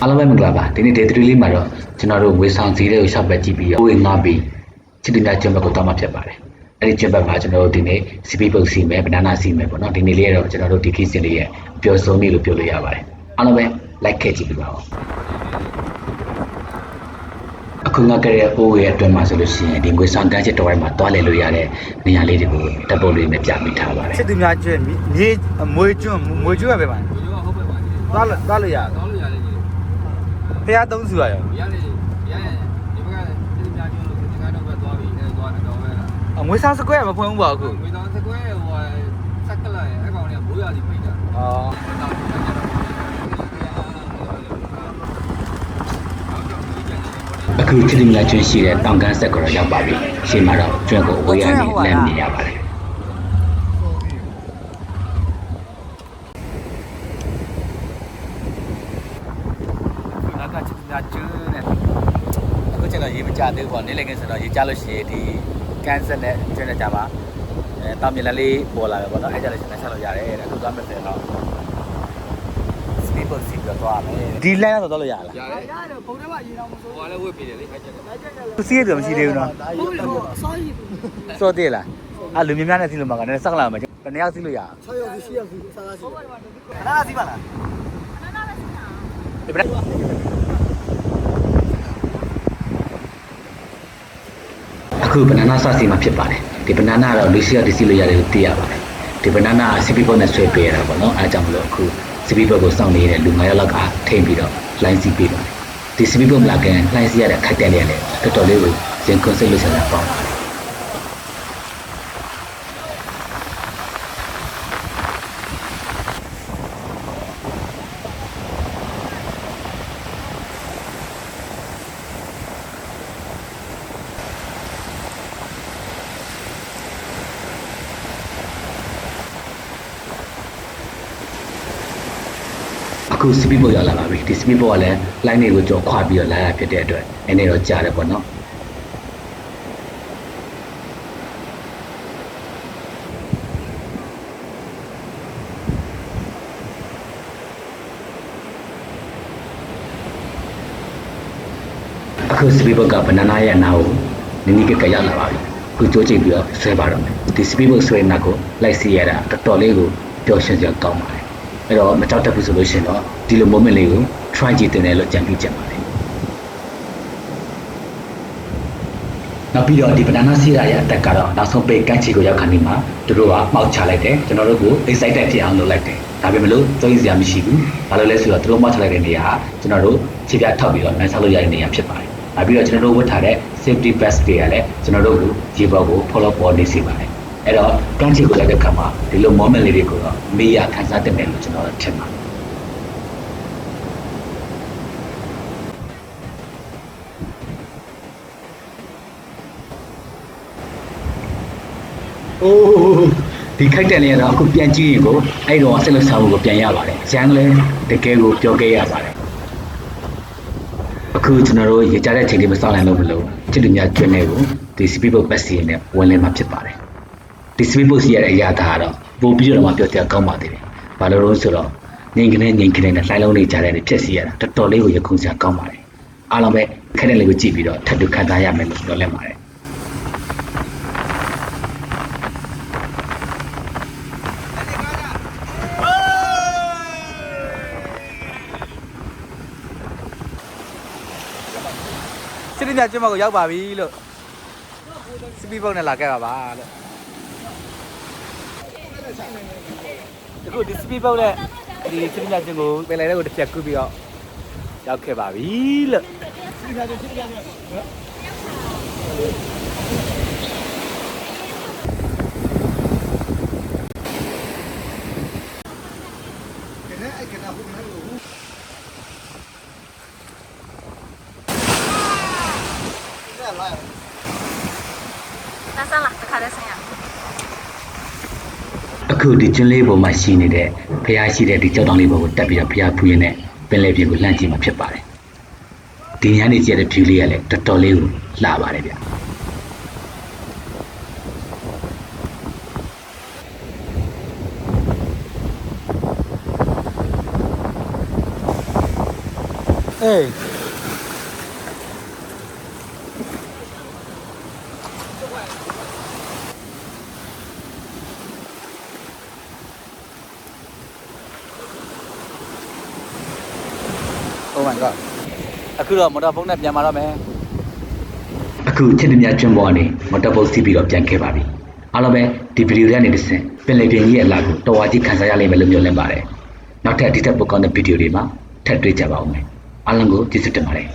အားလုံးပဲမင်္ဂလာပါဒီနေ့ day 3လေးမှာတော့ကျွန်တော်တို့ဝေဆောင်စီတွေကိုရှောက်ပဲကြည့်ပြီးတော့ဝေငါပြီးချစ်တင်တဲ့ကျင်းဘက်ကိုတောင်းမှဖြစ်ပါတယ်အဲ့ဒီကျင်းဘက်မှာကျွန်တော်တို့ဒီနေ့စီပီပုတ်စီမယ်ဘနာနာစီမယ်ပေါ့နော်ဒီနေ့လေးကတော့ကျွန်တော်တို့ဒီ case လေးရဲ့အပြောဆုံးလေးလို့ပြောလို့ရပါတယ်အားလုံးပဲ like ခဲ့ကြည့်ပြီးပါဦးအခုငါကရဲ့အိုးရဲ့အတွင်းမှာဆိုလို့ရှိရင်ဒီငွေဆောင်ကန်းချစ်တော်ရိုက်မှာတွားလဲလို့ရတဲ့နေရာလေးတွေကိုတပ်ပုတ်လေးနဲ့ပြပေးထားပါတယ်ချစ်သူများကျွဲမြေမွေကျွန်းမွေကျွန်းရပဲပါဒီလိုဟုတ်ပဲပါသွားလို့သွားလို့ရတောင်းလို့ရတယ်ကြီး ဖះသုံးစုရရောရရတယ်ရရတယ်ဒီဘက်ကဒီများကျိုးလို့ဒီကတော့ပဲသွားပြီအဲသွားတယ်တော့ပဲလားအမွေဆောင်စကွဲမဖွင့်ဘူးပါအခုဝေတော်စကွဲဟိုစက်ကလာရဲ့အကောင်လေးကဘိုးရစီပိတ်တာအော်အခုချစ်တင်လာကျွန်းရှိတဲ့တောင်ကန်းဆက်ကတော့ရောက်ပါပြီရှေ့မှာတော့ကျွန်းကိုဝေးရနေလမ်းမြင်ရပါတယ် နောက်ကချစ်သူများကျွန်းနဲ့အခုကျွန် တော်ရေမကြသေးဘူးပေါ့နေလည်းငယ်ဆိုတော့ရေကြလို့ရှိရင်ဒီကန်ဆက်နဲ့ကျွန်းနဲ့ကြပါအဲတောင်မြလလေးပေါ်လာတယ်ပေါ့နော်အဲကြလည်းကျွန်တော်ဆက်လို့ရတယ်တဲ့အခုသွားမယ်ဆိုတော့စပီပုတ်စီပြီးတော့သွားမယ်ဒီလမ်းတော့သွားလို့ရလားရတယ်ရတယ်ဘုံထဲမှာရေတော့မစိုးဟိုလည်းဝှက်ပြီးတယ်လေအဲ့ကျတယ်သူစီးရတယ်မရှိသေးဘူးနော်ဟုတ်တယ်ဟိုအစိုးရစောသေးလားအာလူများများနဲ့စီးလို့မှာကလည်းစက်လာမှာတနေ့ရောက်စီးလို့ရအောင်6ရောက်ရှိရောက်ရှိစားစားရှိခဏစီးပါလားဒီဘက် အခုဘနာနာစစီမှာဖြစ်ပါတယ်ဒီဘနာနာကတော့လူစီရဒီစီလို့ရတယ်လို့သိရပါတယ်ဒီဘနာနာစီပီဘောနဲ့ဆွဲပေးရတာပေါ့နော်အဲဒါကြောင့်မလို့အခုစီပီဘောကိုစောင့်နေတဲ့လူ9ယောက်လောက်ကထိမ့်ပြီးတော့လိုင်းစီပေးပါတယ်ဒီစီပီဘောမလာခင်လိုင်းစီရတဲ့ခိုက်တဲ့လေးကလည်းတော်တော်လေးကိုရင်ခွန်စိတ်လို့ဆက်တာပေါ့ အခုစပီဘောရောက်လာပါပြီဒီစပီဘောကလည်း line တွေကိုကြော်ခွာပြီးတော့လာရဖြစ်တဲ့အတွက်အနေတော့ကြားတယ်ပေါ့နော်အခုစပီဘောကဘနာနာရဲ့အနာကိုနင်းနီးကကရောက်လာပါပြီအခုကြိုးချိန်ပြီးတော့ဆွဲပါတော့မယ်ဒီစပီဘောဆွဲနာကိုလိုက်စီရတာတော်တော်လေးကိုပျော်ရွှင်စရာကောင်းပါတယ် အဲ့တော့မကြောက်တတ်ဘူးဆိုလို့ရှရင်တော့ဒီလို moment လေးကို try ကြည့်တင်တယ်လို့ကြံပြီးကြပါတယ်နောက်ပြီးတော့ဒီ banana စီရရဲ့အတက်ကတော့နောက်ဆုံးပိတ်ကန့်ချီကိုရောက်ခါနေမှာသူတို့ကမှောက်ချလိုက်တယ်ကျွန်တော်တို့ကို excited ဖြစ်အောင်လုပ်လိုက်တယ်ဒါပေမဲ့လို့သုံးစရာမရှိဘူးဘာလို့လဲဆိုတော့သူတို့မှောက်ချလိုက်တဲ့နေရာကကျွန်တော်တို့ခြေပြထောက်ပြီးတော့နိုင်ဆောက်လို့ရတဲ့နေရာဖြစ်ပါတယ်နောက်ပြီးတော့ကျွန်တော်တို့ဝတ်ထားတဲ့ safety vest တွေကလည်းကျွန်တော်တို့ကိုရေဘောကို follow ပေါ်နေစေပါတယ် အဲ့တော့ကန့်ချီကိုလိုက်တဲ့ခါမှာဒီလို moment လေးတွေကိုတော့မေးရခန်းစားတင်တယ်လို့ကျွန်တော်တို့ထင်ပါတယ်အိုးဒီခိုက်တဲ့နေရာတော့အခုပြန်ကြည့်ရင်ကိုအဲ့တော့ဆက်လက်ဆောင်ကိုပြန်ရပါတယ်။ရန်လည်းတကယ်ကိုပြောခဲ့ရပါတယ်။အခုကျွန်တော်တို့ရေကြတဲ့ချိန်လေးမစောင့်နိုင်လို့မလို့ချစ်သူများကျွန်းနေကိုဒီ speed boat ပတ်စီနဲ့ဝင်လည်မှာဖြစ်ပါတယ်။ ဒီ speed boat စီရတဲ့အရာသားကတော့ပို့ပြီးတော့မှပြောပြကောင်းပါသေးတယ်။ဘာလို့လဲဆိုတော့ငင်ကနေငင်ကနေနဲ့လှိုင်းလုံးလေးကြားတဲ့ဖြစ်စီရတာတော်တော်လေးကိုရခုန်စရာကောင်းပါတယ်။အားလုံးပဲခက်တဲ့လေးကိုကြည့်ပြီးတော့ထပ်တူခံစားရမယ်လို့ပြောလဲပါတယ်စစ်တင်မြကျွန်းမကိုရောက်ပါပြီ အခု display ပုတ်တဲ့ဒီစပိညာချင်းကိုပင်လယ်ထဲကိုတစ်ချက်ကူးပြီးတော့ရောက်ခဲ့ပါပြီလို့စပိညာချင်းစပိညာချင်းလာဆန်လာတခါလဲဆန်ရ အခုဒီကျွန်းလေးပေါ်မှာရှိနေတဲ့ဖျားရှိတဲ့ဒီကြောက်တောင်လေးပေါ်ကိုတက်ပြီးတော့ဖျားဖူးရင်းနဲ့ပင်လယ်ပြင်ကိုလှမ်းကြည့်မှာဖြစ်ပါတယ်။ဒီညနေကျတဲ့ view လေးကလည်းတော်တော်လေးကိုလှပါတယ်ဗျ။အေး my god အခုတော့မော်တော်ဖုန်းနဲ့ပြန်มาတော့မယ်အခုချစ်သူများကျွန်းပေါ်ကနေမတော်ပုတ်စီးပြီးတော့ပြန်ခဲ့ပါပြီအားလုံးပဲဒီဗီဒီယိုထဲကနေတစ်ဆင့်ပင်လယ်ပြင်ကြီးရဲ့အလားကိုတော်ဝါကြီးခံစားရလိမ့်မယ်လို့မျှော်လင့်ပါတယ်နောက်ထပ်ဒီထက်ပိုကောင်းတဲ့ဗီဒီယိုတွေမှာထပ်တွေ့ကြပါဦးမယ်အားလုံးကိုကျေးဇူးတင်ပါတယ်